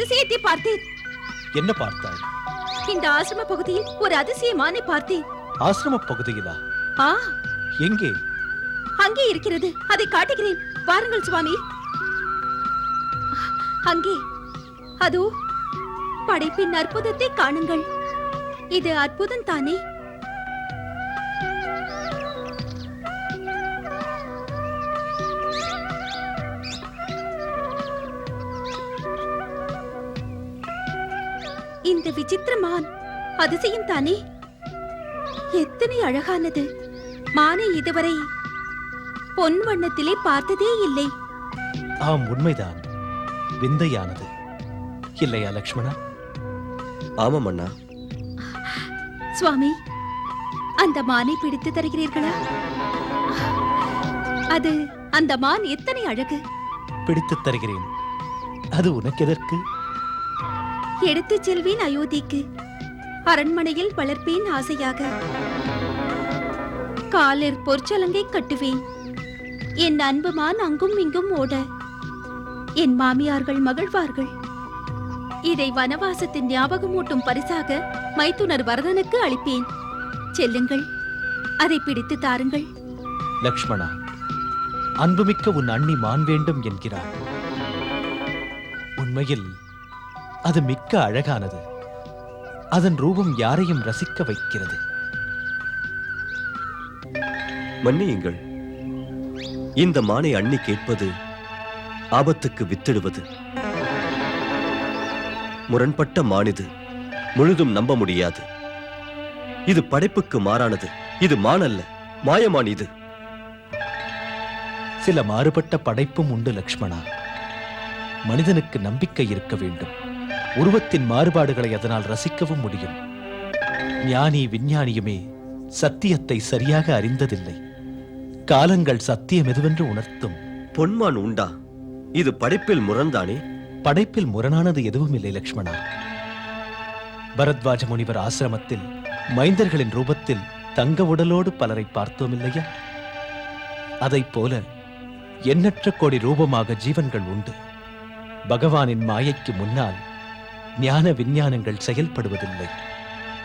அதிசயத்தை பார்த்தேன். என்ன பார்த்தாய்? இந்த ஆசிரம பகுதியில் ஒரு அதிசயமானை பார்த்தேன். ஆசிரம பகுதியிலா? ஆ. எங்கே? அங்கே இருக்கிறது. அதை காட்டுகிறேன். வாருங்கள் சுவாமி. அங்கே. அதோ படைப்பின் அற்புதத்தை காணுங்கள். இது அற்புதம் தானே? இந்த விசித்திர மான் அதிசயம் தானே? எத்தனை அழகானது. மானை இதுவரை பொன் வண்ணத்திலே பார்த்ததே இல்லை. ஆம் உண்மைதான். விந்தையானது. இல்லையா லக்ஷ்மணா? ஆமாம் அண்ணா. சுவாமி அந்த மானை பிடித்து தருகிறீர்களா? அது அந்த மான் எத்தனை அழகு? பிடித்துத் தருகிறேன். அது உனக்கு எதற்கு எடுத்துச் செல்வேன் அயோத்திக்கு. அரண்மனையில் வளர்ப்பேன் ஆசையாக. காலிற் பொற்சலங்கை கட்டுவேன். என் அன்புமான் அங்கும் இங்கும் ஓட. என் மாமியார்கள் மகிழ்வார்கள். இதை வனவாசத்தின் ஞாபகமூட்டும் பரிசாக மைத்துனர் வரதனுக்கு அளிப்பேன். செல்லுங்கள். அதை பிடித்து தாருங்கள். லக்ஷ்மணா அன்புமிக்க உன் அண்ணி மான் வேண்டும் என்கிறார். உண்மையில் அது மிக்க அழகானது. அதன் ரூபம் யாரையும் ரசிக்க வைக்கிறது. மன்னியுங்கள். இந்த மானை அண்ணி கேட்பது ஆபத்துக்கு வித்திடுவது. முரண்பட்ட மானிது முழுதும் நம்ப முடியாது. இது படைப்புக்கு மாறானது இது மான் அல்ல மாயமான் இது. சில மாறுபட்ட படைப்பும் உண்டு லக்ஷ்மணா. மனிதனுக்கு நம்பிக்கை இருக்க வேண்டும். உருவத்தின் மாறுபாடுகளை அதனால் ரசிக்கவும் முடியும். ஞானி விஞ்ஞானியுமே சத்தியத்தை சரியாக அறிந்ததில்லை. காலங்கள் சத்தியம் எதுவென்று உணர்த்தும். பொன்மான் உண்டா? இது படைப்பில் முரண்தானே? படைப்பில் முரணானது எதுவும் இல்லை லக்ஷ்மணா. பரத்வாஜ முனிவர் ஆசிரமத்தில் மைந்தர்களின் ரூபத்தில் தங்க உடலோடு பலரை பார்த்தோம் இல்லையா? அதைப் போல எண்ணற்ற கோடி ரூபமாக ஜீவன்கள் உண்டு. பகவானின் மாயைக்கு முன்னால் ஞான விஞ்ஞானங்கள் செயல்படுவதில்லை.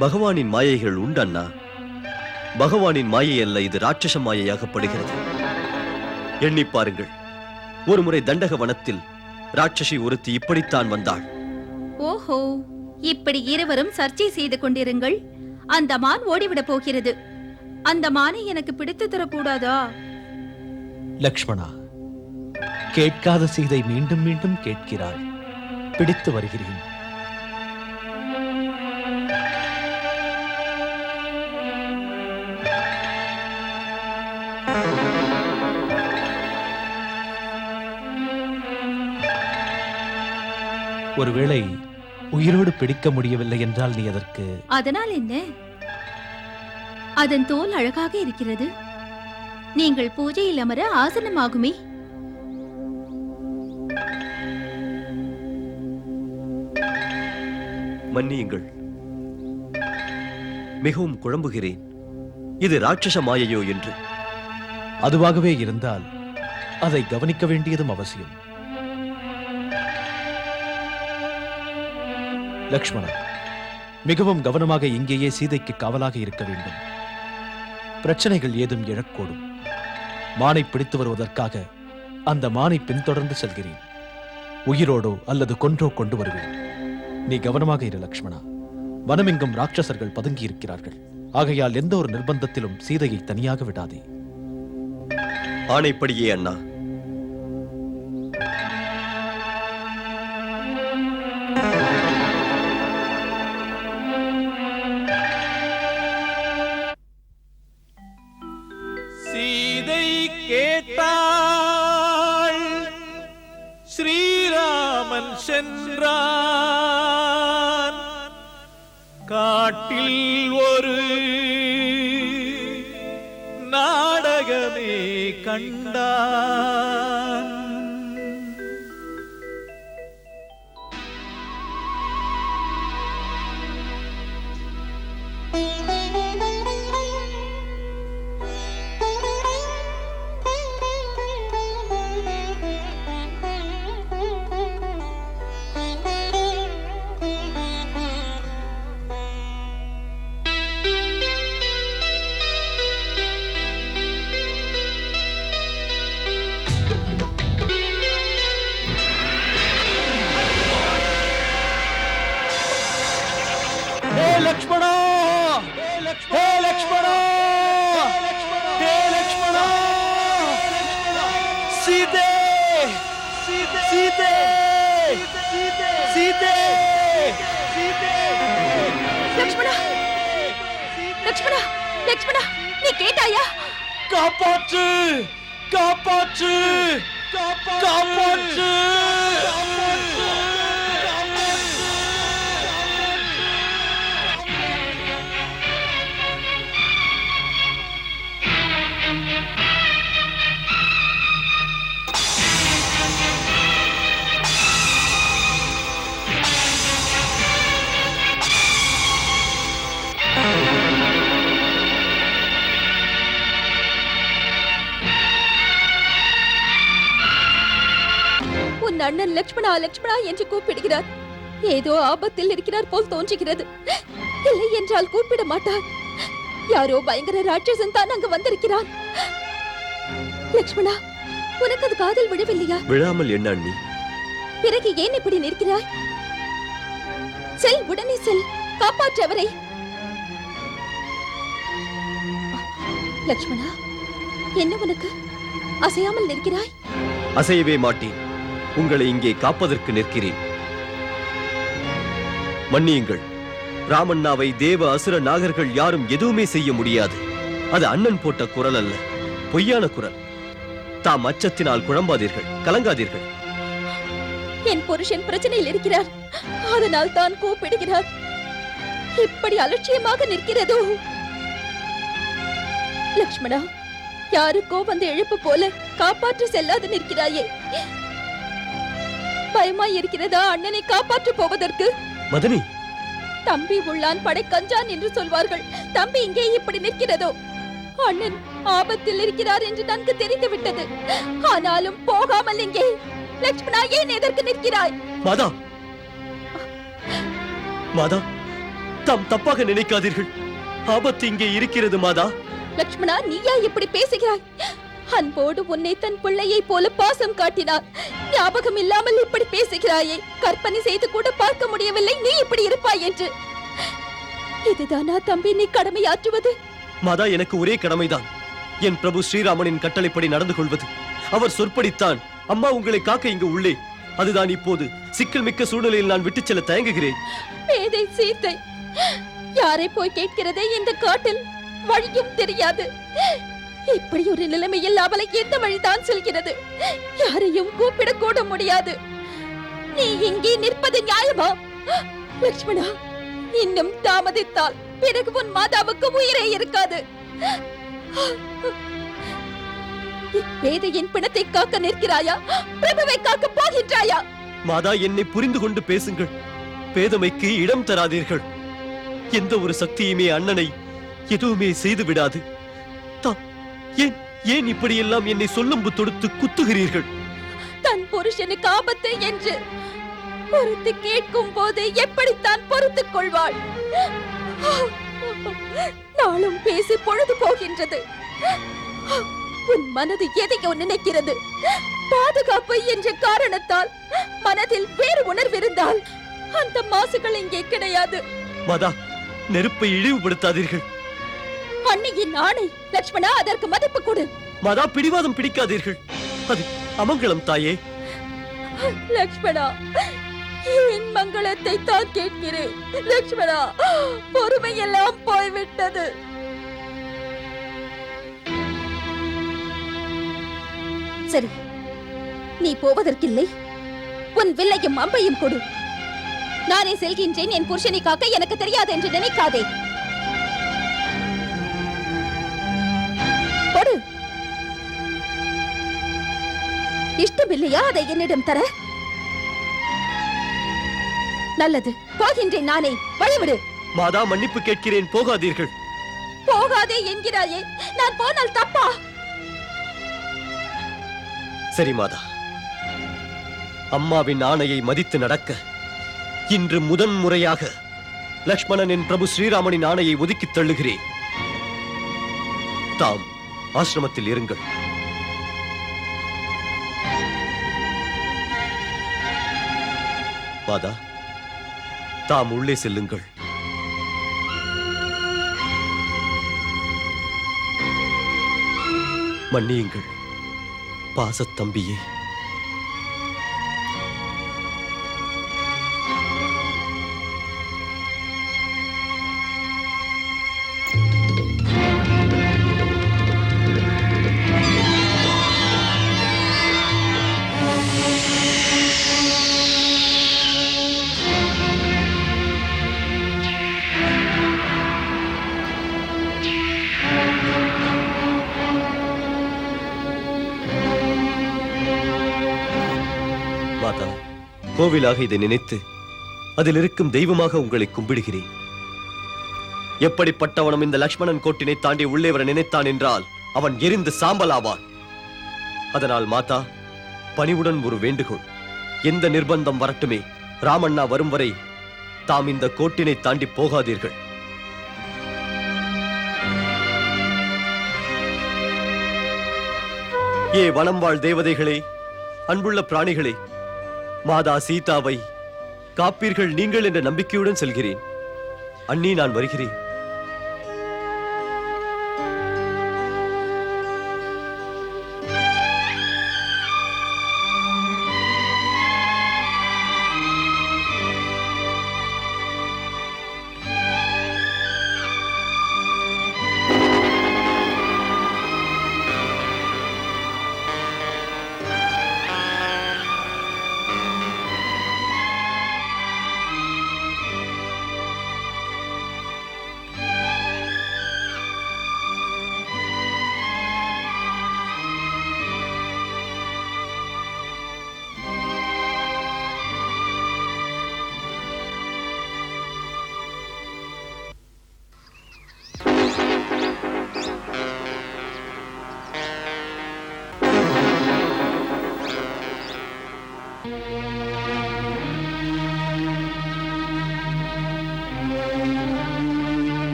பகவானின் மாயைகள் உண்டண்ணா? பகவானின் மாயை அல்ல இது ராட்சச மாயையாகப்படுகிறது. எண்ணி பாருங்கள். ஒருமுறை தண்டக வனத்தில் ராட்சசி ஒருத்தி இப்படித்தான் வந்தாள். ஓஹோ இப்படி இருவரும் சர்ச்சை செய்து கொண்டிருங்கள். அந்த மான் ஓடிவிடப் போகிறது. அந்த மானை எனக்கு பிடித்து தரக்கூடாதா? லக்ஷ்மணா கேட்காத சீதை மீண்டும் மீண்டும் கேட்கிறாள். பிடித்து வருகிறேன். ஒருவேளை உயிரோடு பிடிக்க முடியவில்லை என்றால் நீ அதற்கு அதனால் என்ன? அதன் தோல் அழகாக இருக்கிறது. நீங்கள் பூஜையில் அமர ஆசனமாகுமே. மன்னியுங்கள். மிகவும் குழம்புகிறேன். இது ராட்சச மாயையோ என்று. அதுவாகவே இருந்தால் அதை கவனிக்க வேண்டியதும் அவசியம். லக்ஷ்மணா மிகவும் கவனமாக இங்கேயே சீதைக்கு காவலாக இருக்க வேண்டும். பிரச்சனைகள் ஏதும் எழக்கூடும். மானை பிடித்து வருவதற்காக அந்த மானை பின்தொடர்ந்து செல்கிறேன். உயிரோடோ அல்லது கொன்றோ கொண்டு வருவேன். நீ கவனமாக இரு லக்ஷ்மணா. வனமெங்கும் ராட்சசர்கள் பதுங்கி இருக்கிறார்கள் ஆகையால் எந்த ஒரு நிர்பந்தத்திலும் சீதையை தனியாக விடாதே. ஆணைப்படியே அண்ணா. ஹே லக்ஷ்மணா ஹே லக்ஷ்மணா சீதே சீதே சீதே லக்ஷ்மணா லக்ஷ்மணா லக்ஷ்மணா நீ கேட்டாயா காப்பாற்று காப்பாற்று லக்ஷ்மணா லக்ஷ்மணா என்று கூப்பிடுகிறார். ஏதோ ஆபத்தில் இருக்கிறார் போல் தோன்றுகிறது. இல்லை என்றால் கூப்பிட மாட்டார். யாரோ பயங்கர ராட்சசன் தான் அங்கு வந்திருக்கிறான். லக்ஷ்மணா உனக்கு அது காதல் விழவில்லையா? விழாமல் என்ன அண்ணி? பிறகு ஏன் இப்படி நிற்கிறாய்? செல் உடனே செல். காப்பாற்றவரை. லக்ஷ்மணா என்ன உனக்கு? அசையாமல் நிற்கிறாய்? அசையவே மாட்டேன். உங்களை இங்கே காப்பதற்கு நிற்கிறேன். மன்னியுங்கள். ராமண்ணாவை தேவ அசுர நாகர்கள் யாரும் எதுவுமே செய்ய முடியாது. அது அண்ணன் போட்ட குரல் அல்ல. பொய்யான குரல். தாம் அச்சத்தினால் குழம்பாதீர்கள். கலங்காதீர்கள். என் புருஷன் பிரச்சனையில் இருக்கிறார். அதனால் தான் கூப்பிடுகிறார். இப்படி அலட்சியமாக நிற்கிறதோ? லக்ஷ்மணா யாருக்கோ வந்த எழுப்பு போல காப்பாற்ற செல்லாது நிற்கிறாயே. பயமாய் இருக்கிறதா அண்ணனை காப்பாற்ற போவதற்கு? மதனி. தம்பி உள்ளான் படை கஞ்சான் என்று சொல்வார்கள். தம்பி இங்கே இப்படி நிற்கிறதோ? அண்ணன் ஆபத்தில் இருக்கிறார் என்று நன்கு தெரிந்து விட்டது ஆனாலும் போகாமல் இங்கே. லக்ஷ்மணா ஏன் எதற்கு நிற்கிறாய்? மாதா. மாதா தாம் தப்பாக நினைக்காதீர்கள். ஆபத்து இங்கே இருக்கிறது மாதா. லக்ஷ்மணா நீயா இப்படி பேசுகிறாய்? அன்போடு உன்னை தன் பிள்ளையை போல பாசம் காட்டினார். ஞாபகம் இல்லாமல் இப்படி பேசுகிறாயே. கற்பனை செய்து கூட பார்க்க முடியவில்லை. நீ இப்படி இருப்பாய் என்று. இதுதானா தம்பி நீ கடமையாற்றுவது? மாதா எனக்கு ஒரே கடமைதான். என் பிரபு ஸ்ரீராமனின் கட்டளைப்படி நடந்து கொள்வது. அவர் சொற்படித்தான் அம்மா உங்களை காக்க இங்கு உள்ளே. அதுதான் இப்போது. சிக்கல் மிக்க சூழ்நிலையில் நான் விட்டுச் செல்ல தயங்குகிறேன். பேதை சீத்தை. யாரை போய் கேட்கிறதே இந்த காட்டில்? வழியும் தெரியாது. இப்படி ஒரு நிலைமையில் அவளை எந்த வழிதான் செல்கிறது? யாரையும் கூப்பிட கூட முடியாது. நீ இங்கே நிற்பது நியாயமா? லக்ஷ்மணா இன்னும் தாமதித்தால் பிறகு உன் மாதாவுக்கு உயிரே இருக்காது. வேதையின் பிணத்தை காக்க நிற்கிறாயா? பிரபுவை காக்க போகின்றாயா? மாதா என்னை புரிந்து கொண்டு பேசுங்கள். பேதமைக்கு இடம் தராதீர்கள். எந்த ஒரு சக்தியுமே அண்ணனை எதுவுமே செய்து விடாது ஏன் ஏன் இப்படியெல்லாம் என்னை சொல்லும்பு தொடுத்து குத்துகிறீர்கள்? தன் புருஷனுக்கு ஆபத்து என்று பொறுத்து கேட்கும் போது எப்படித்தான் பொறுத்துக் கொள்வாள்? நாளும் பேசி பொழுது போகின்றது. உன் மனது எதையோ நினைக்கிறது. பாதுகாப்பு என்ற காரணத்தால் மனதில் வேறு உணர்விருந்தால் அந்த மாசுகள் இங்கே கிடையாது. மாதா நெருப்பை இழிவுபடுத்தாதீர்கள். அன்னையின் ஆணை. லட்சுமணா அதற்கு மதிப்பு கொடு. மாதா பிடிவாதம் பிடிக்காதீர்கள். அது அமங்கலம் தாயே. லக்ஷ்மணா என் மங்களத்தை தான் கேட்கிறேன். லக்ஷ்மணா பொறுமையெல்லாம் போய்விட்டது. சரி நீ போவதற்கில்லை. உன் வில்லையும் அம்பையும் கொடு. நானே செல்கின்றேன் என் புருஷனை காக்க எனக்கு தெரியாது என்று நினைக்காதே. இஷ்டமில்லையா அதை என்னிடம் தர? நல்லது போகின்றேன் நானே. வழிவிடு. மாதா மன்னிப்பு கேட்கிறேன் போகாதீர்கள். போகாதே என்கிறாயே நான் போனால் தப்பா? சரி மாதா. அம்மாவின் ஆணையை மதித்து நடக்க இன்று முதன் முறையாக லக்ஷ்மணனின் பிரபு ஸ்ரீராமனின் ஆணையை ஒதுக்கித் தள்ளுகிறேன். தாம் ஆசிரமத்தில் இருங்கள். பாதா தாம் உள்ளே செல்லுங்கள். மன்னியுங்கள் பாசத்தம்பியே மாதா கோவிலாக இதை நினைத்து அதில் இருக்கும் தெய்வமாக உங்களை கும்பிடுகிறேன். எப்படிப்பட்டவனும் இந்த லக்ஷ்மணன் கோட்டினை தாண்டி உள்ளே வர நினைத்தான் என்றால் அவன் எரிந்து சாம்பலாவான். அதனால் மாதா பணிவுடன் ஒரு வேண்டுகோள். எந்த நிர்பந்தம் வரட்டுமே ராமண்ணா வரும் வரை தாம் இந்த கோட்டினை தாண்டி போகாதீர்கள். ஏ வனம் வாழ் தேவதைகளே அன்புள்ள பிராணிகளே மாதா சீதாவை காப்பீர்கள் நீங்கள் என்ற நம்பிக்கையுடன் செல்கிறேன். அண்ணி நான் வருகிறேன்.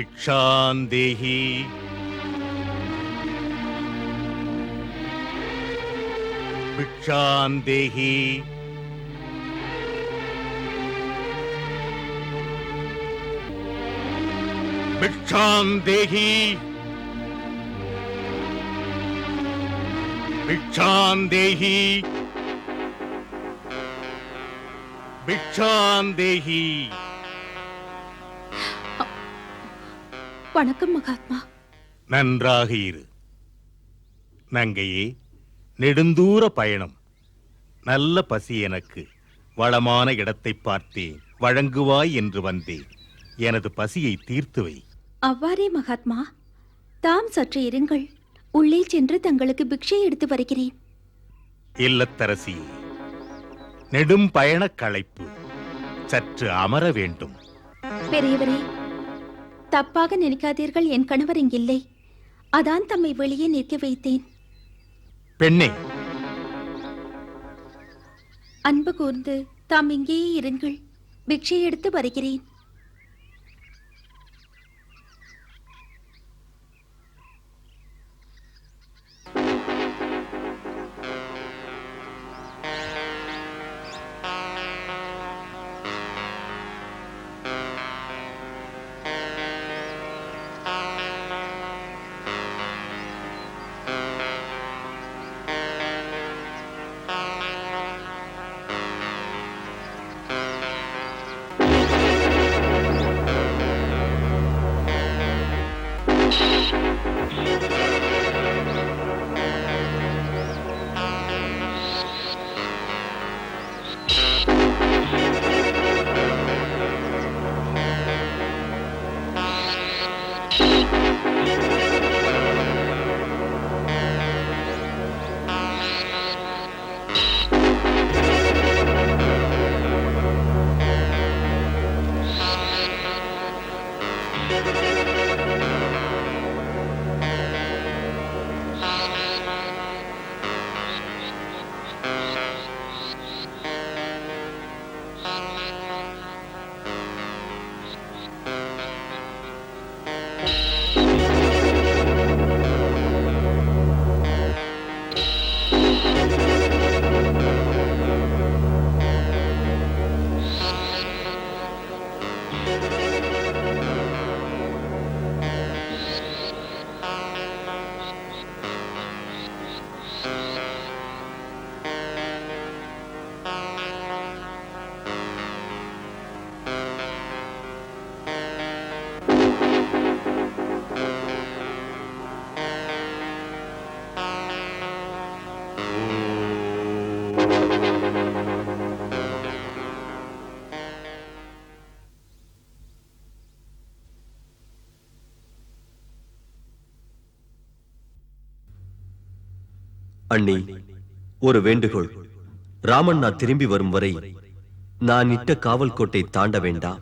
भिक्षां देहि। भिक्षां देहि। भिक्षां देहि। भिक्षां देहि। भिक्षां देहि। வணக்கம் மகாத்மா. நன்றாக இரு. நங்கையே நெடுந்தூர பயணம். நல்ல பசி எனக்கு. வளமான இடத்தை பார்த்தேன். வழங்குவாய் என்று வந்தேன். எனது பசியை தீர்த்து வை. அவ்வாறே மகாத்மா. தாம் சற்று இருங்கள். உள்ளே சென்று தங்களுக்கு பிக்ஷை எடுத்து வருகிறேன். இல்லத்தரசி நெடும் பயணக் களைப்பு. சற்று அமர வேண்டும். பெரியவரே தப்பாக நினைக்காதீர்கள் என் கணவர் இங்கில்லை. அதான் தம்மை வெளியே நிற்க வைத்தேன். பெண்ணே. அன்பு கூர்ந்து தாம் இங்கேயே இருங்கள். பிக்ஷை எடுத்து வருகிறேன். அண்ணி ஒரு வேண்டுகோள். ராமண்ணா திரும்பி வரும் வரை நான் இட்ட காவல் கோட்டை தாண்ட வேண்டாம்.